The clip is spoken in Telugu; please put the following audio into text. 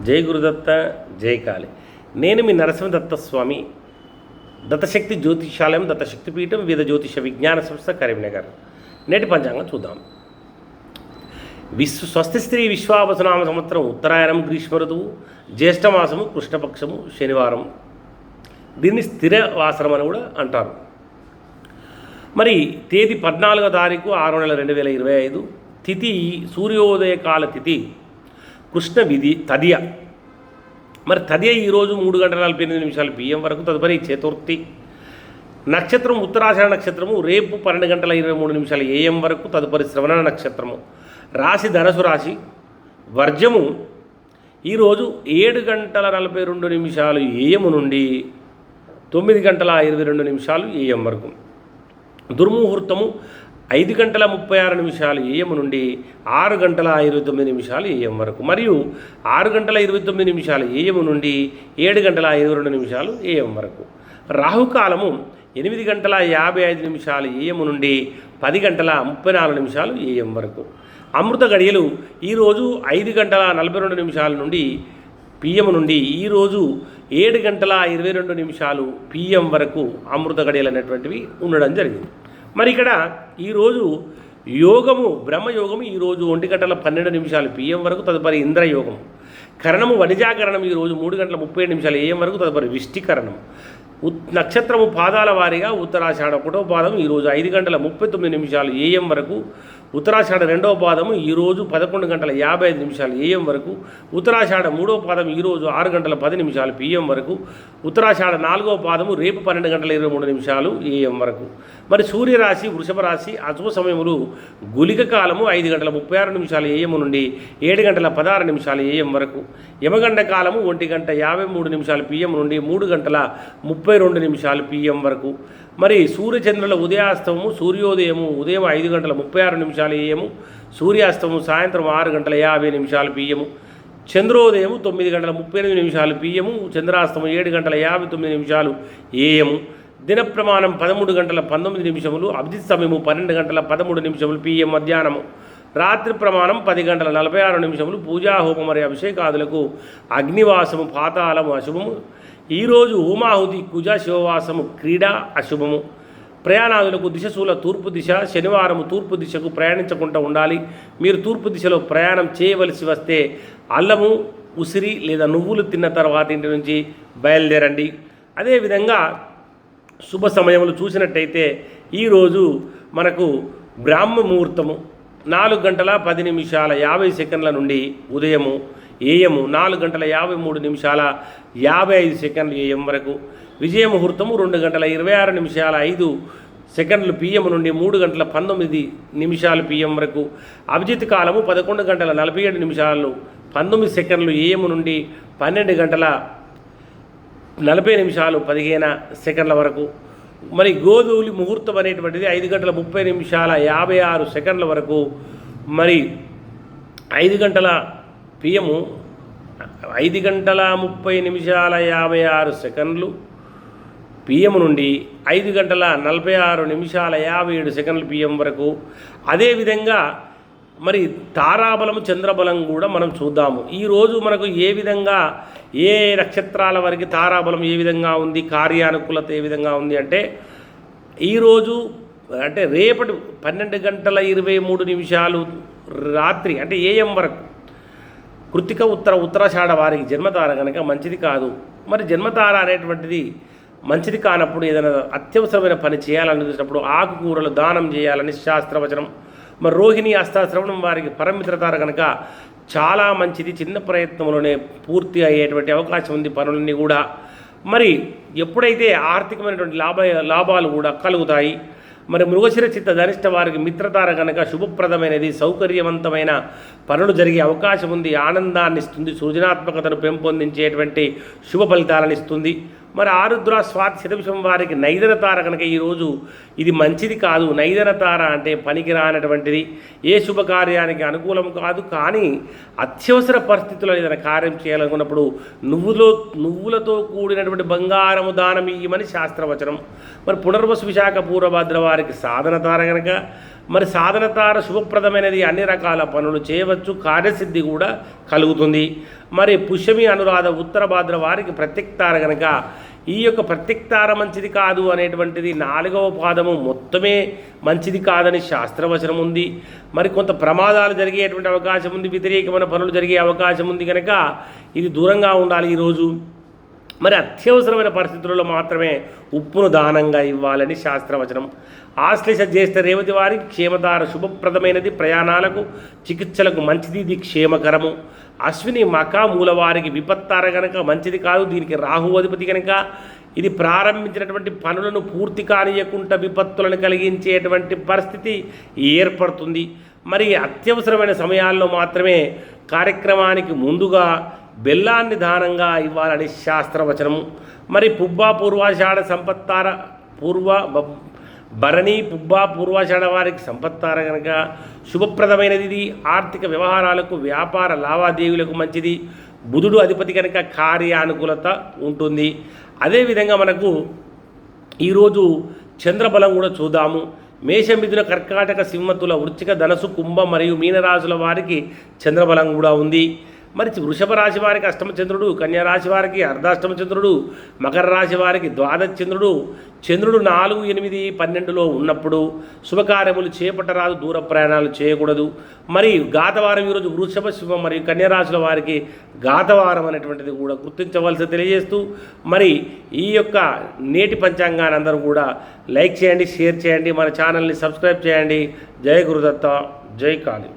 జై గురుదత్త జై కాళి. నేను మీ నరసింహదత్త స్వామి దత్తశక్తి జ్యోతిషాలయం దత్తశక్తిపీఠం వేద జ్యోతిష విజ్ఞాన సంస్థ కరీంనగర్. నేటి పంచాంగం చూద్దాం. విశ్వ స్వస్తి స్త్రీ విశ్వావసనామ సంవత్సరం ఉత్తరాయణం గ్రీష్మ ఋతువు జ్యేష్ఠమాసము కృష్ణపక్షము శనివారం. దీన్ని స్థిర వాసనం అని కూడా అంటారు. మరి తేదీ పద్నాలుగో తారీఖు ఆరు నెల రెండు వేల ఇరవై ఐదు తిథి సూర్యోదయ కాల తిథి. కృష్ణ విధి తదియ. మరి తదియ ఈరోజు మూడు గంటల నలభై ఎనిమిది నిమిషాలు పిఎం వరకు తదుపరి చతుర్థి. నక్షత్రం ఉత్తరాషాఢ నక్షత్రము రేపు పన్నెండు గంటల ఇరవై మూడు నిమిషాలు ఏఎం వరకు తదుపరి శ్రవణ నక్షత్రము. రాశి ధనసు రాశి వర్జము. ఈరోజు ఏడు గంటల నలభై రెండు నిమిషాలు ఏఎం నుండి తొమ్మిది గంటల ఇరవై రెండు నిమిషాలు ఏఎం వరకు. దుర్ముహూర్తము ఐదు గంటల ముప్పై ఆరు నిమిషాలు ఏఎం నుండి ఆరు గంటల ఇరవై తొమ్మిది నిమిషాలు ఏఎం వరకు. మరియు ఆరు గంటల ఇరవై తొమ్మిది నిమిషాలు ఏఎం నుండి ఏడు గంటల ఇరవై రెండు నిమిషాలు ఏఎం వరకు. రాహుకాలము ఎనిమిది గంటల యాభై ఐదు నిమిషాలు ఏఎం నుండి పది గంటల ముప్పై నాలుగు నిమిషాలు ఏఎం వరకు. అమృత గడియలు ఈరోజు ఐదు గంటల నలభై రెండు నిమిషాల నుండి పిఎం నుండి ఈరోజు ఏడు గంటల ఇరవై రెండు నిమిషాలు పిఎం వరకు అమృత గడియలు అనేటువంటివి ఉండడం జరిగింది. మరి ఇక్కడ ఈరోజు యోగము బ్రహ్మయోగము ఈరోజు ఒంటి గంటల పన్నెండు నిమిషాలు పిఎం వరకు తదుపరి ఇంద్రయోగం కరణము వనిజాకరణం ఈరోజు మూడు గంటల ముప్పై నిమిషాలు ఏఎం వరకు తదుపరి విష్టికరణం ఉత్ నక్షత్రము పాదాల వారీగా ఉత్తరాషాఢ ఒకటో పాదం ఈరోజు ఐదు గంటల ముప్పై తొమ్మిది నిమిషాలు ఏఎం వరకు ఉత్తరాషాఢ రెండవ పాదము ఈరోజు పదకొండు గంటల యాభై ఐదు నిమిషాలు ఏఎం వరకు ఉత్తరాషాఢ మూడవ పాదం ఈరోజు ఆరు గంటల పది నిమిషాలు పిఎం వరకు ఉత్తరాషాఢ నాలుగవ పాదము రేపు పన్నెండు గంటల ఇరవై మూడు నిమిషాలు ఏఎం వరకు. మరి సూర్యరాశి వృషభ రాశి అశుభ సమయములు గులిక కాలము ఐదు గంటల ముప్పై ఆరు నిమిషాలు ఏఎం నుండి ఏడు గంటల పదహారు నిమిషాలు ఏఎం వరకు యమగండ కాలము ఒంటి గంట యాభై మూడు నిమిషాలు పిఎం నుండి మూడు గంటల ముప్పై రెండు నిమిషాలు పిఎం వరకు. మరి సూర్యచంద్రుల ఉదయాస్తమము సూర్యోదయము ఉదయం ఐదు గంటల ముప్పై ఆరు నిమిషాలు ఏయము సూర్యాస్తమం సాయంత్రం ఆరు గంటల యాభై నిమిషాలు పిఎము చంద్రోదయం తొమ్మిది గంటల ముప్పై ఎనిమిది నిమిషాలు పిఎము చంద్రాస్తమం ఏడు గంటల యాభై తొమ్మిది నిమిషాలు ఏఎము దిన ప్రమాణం పదమూడు గంటల పంతొమ్మిది నిమిషములు అభిజిత్ సమయము పన్నెండు గంటల పదమూడు నిమిషములు పిఎం మధ్యాహ్నము. రాత్రి ప్రమాణం పది గంటల నలభై ఆరు నిమిషములు పూజాహోమం మరియు అభిషేకాదులకు అగ్నివాసము పాతాళము అశుభము. ఈరోజు హోమాహుతి కుజ శివవాసము క్రీడ అశుభము. ప్రయాణాదులకు దిశశూల తూర్పు దిశ శనివారం తూర్పు దిశకు ప్రయాణించకుండా ఉండాలి. మీరు తూర్పు దిశలో ప్రయాణం చేయవలసి వస్తే అల్లము ఉసిరి లేదా నువ్వులు తిన్న తర్వాత ఇంటి నుంచి బయలుదేరండి. అదేవిధంగా శుభ సమయములు చూసినట్టయితే ఈరోజు మనకు బ్రాహ్మ ముహూర్తము నాలుగు గంటల పది నిమిషాల యాభై సెకండ్ల నుండి ఉదయము. ఏఎం నాలుగు గంటల యాభై మూడు నిమిషాల యాభై ఐదు సెకండ్లు ఏఎం వరకు. విజయ ముహూర్తము రెండు గంటల ఇరవై ఆరు నిమిషాల ఐదు సెకండ్లు పిఎం నుండి మూడు గంటల పంతొమ్మిది నిమిషాలు పిఎం వరకు. అభిజిత్ కాలము పదకొండు గంటల నలభై ఏడు నిమిషాలు పంతొమ్మిది సెకండ్లు ఏఎం నుండి పన్నెండు గంటల నలభై నిమిషాలు పదిహేను సెకండ్ల వరకు. మరి గోధూలి ముహూర్తం అనేటువంటిది ఐదు గంటల ముప్పై నిమిషాల యాభై ఆరు సెకండ్ల వరకు. మరి ఐదు గంటల పిఎము ఐదు గంటల ముప్పై నిమిషాల యాభై ఆరు సెకండ్లు. పిఎం నుండి ఐదు గంటల నలభై ఆరు నిమిషాల యాభై ఏడు సెకండ్లు పిఎం వరకు. అదేవిధంగా మరి తారాబలం చంద్రబలం కూడా మనం చూద్దాము. ఈరోజు మనకు ఏ విధంగా ఏ నక్షత్రాల వరకు తారాబలం ఏ విధంగా ఉంది కార్యానుకూలత ఏ విధంగా ఉంది అంటే ఈరోజు అంటే రేపటి పన్నెండు గంటల ఇరవై మూడు నిమిషాలు రాత్రి అంటే ఏఎం వరకు కృతిక ఉత్తర ఉత్తరాషాఢ వారికి జన్మతార కనుక మంచిది కాదు. మరి జన్మతార అనేటువంటిది మంచిది కానప్పుడు ఏదైనా అత్యవసరమైన పని చేయాలని చూసినప్పుడు ఆకుకూరలు దానం చేయాలని శాస్త్రవచనం మరి రోహిణి అస్తాశ్రవణం వారికి పరమిత్రతార కనుక చాలా మంచిది. చిన్న ప్రయత్నంలోనే పూర్తి అయ్యేటువంటి అవకాశం ఉంది పనులన్నీ కూడా. మరి ఎప్పుడైతే ఆర్థికమైనటువంటి లాభ లాభాలు కూడా కలుగుతాయి మరి మృగశిర చిత్త ధనిష్ట వారికి మిత్రతార కనుక శుభప్రదమైనది సౌకర్యవంతమైన పనులు జరిగే అవకాశం ఉంది. ఆనందాన్ని ఇస్తుంది సృజనాత్మకతను పెంపొందించేటువంటి శుభ ఫలితాలను ఇస్తుంది మరి ఆరుద్ర స్వాతి శతవిషం వారికి నైదన తార కనుక ఈరోజు ఇది మంచిది కాదు. నైదన తార అంటే పనికి రానటువంటిది. ఏ శుభకార్యానికి అనుకూలం కాదు. కానీ అత్యవసర పరిస్థితుల్లో ఏదైనా కార్యం చేయాలనుకున్నప్పుడు నువ్వులో నువ్వులతో కూడినటువంటి బంగారము దానం ఇయ్యమని శాస్త్రవచనం. మరి పునర్వసు విశాఖ పూర్వభద్ర వారికి సాధన తార కనుక. మరి సాధనతార శుభప్రదమైనది అన్ని రకాల పనులు చేయవచ్చు. కార్యసిద్ధి కూడా కలుగుతుంది. మరి పుష్యమి అనురాధ ఉత్తర భాద్ర వారికి ప్రత్యక్తార కనుక ఈ యొక్క ప్రత్యక్తార మంచిది కాదు అనేటువంటిది నాలుగవ పాదము మొత్తమే మంచిది కాదని శాస్త్రవచనం ఉంది. మరి కొంత ప్రమాదాలు జరిగేటువంటి అవకాశం ఉంది వ్యతిరేకమైన పనులు జరిగే అవకాశం ఉంది కనుక ఇది దూరంగా ఉండాలి ఈరోజు. మరి అత్యవసరమైన పరిస్థితుల్లో మాత్రమే ఉప్పును దానంగా ఇవ్వాలని శాస్త్రవచనం. ఆశ్లేష జ్యేష్ఠ రేవతి వారికి క్షేమదార శుభప్రదమైనది ప్రయాణాలకు చికిత్సలకు మంచిది ఇది క్షేమకరము. అశ్విని మక మూల వారికి విపత్తార గనక మంచిది కాదు దీనికి రాహు అధిపతి కనుక ఇది ప్రారంభించినటువంటి పనులను పూర్తి కానియకుండా విపత్తులను కలిగించేటువంటి పరిస్థితి ఏర్పడుతుంది. మరి అత్యవసరమైన సమయాల్లో మాత్రమే కార్యక్రమానికి ముందుగా బెల్లాన్ని దానంగా ఇవ్వాలని శాస్త్రవచనము. మరి పుబ్బా పూర్వాషాఢ సంపత్తార పూర్వ భరణి పుబ్బా పూర్వాషాఢ వారికి సంపత్తార కనుక శుభప్రదమైనది ఇది. ఆర్థిక వ్యవహారాలకు వ్యాపార లావాదేవీలకు మంచిది. బుధుడు అధిపతి కనుక కార్యానుకూలత ఉంటుంది. అదేవిధంగా మనకు ఈరోజు చంద్రబలం కూడా చూద్దాము. మేషమిథున కర్కాటక సింహతుల వృచ్చిక ధనసు కుంభ మరియు మీనరాజుల వారికి చంద్రబలం కూడా ఉంది. మరి వృషభ రాశి వారికి అష్టమచంద్రుడు రాశి వారికి అర్ధాష్టమచంద్రుడు మకర రాశి వారికి ద్వాదశ చంద్రుడు. చంద్రుడు నాలుగు ఎనిమిది పన్నెండులో ఉన్నప్పుడు శుభకార్యములు చేపట్టరాదు దూర ప్రయాణాలు చేయకూడదు. మరి గాతవారం ఈరోజు వృషభ శుభ మరియు కన్యరాశుల వారికి గాతవారం అనేటువంటిది కూడా గుర్తించవలసి తెలియజేస్తూ మరి ఈ యొక్క నేటి పంచాంగాన్ని అందరూ కూడా లైక్ చేయండి షేర్ చేయండి మన ఛానల్ని సబ్స్క్రైబ్ చేయండి. జయ గురుదత్త జై కాళీ.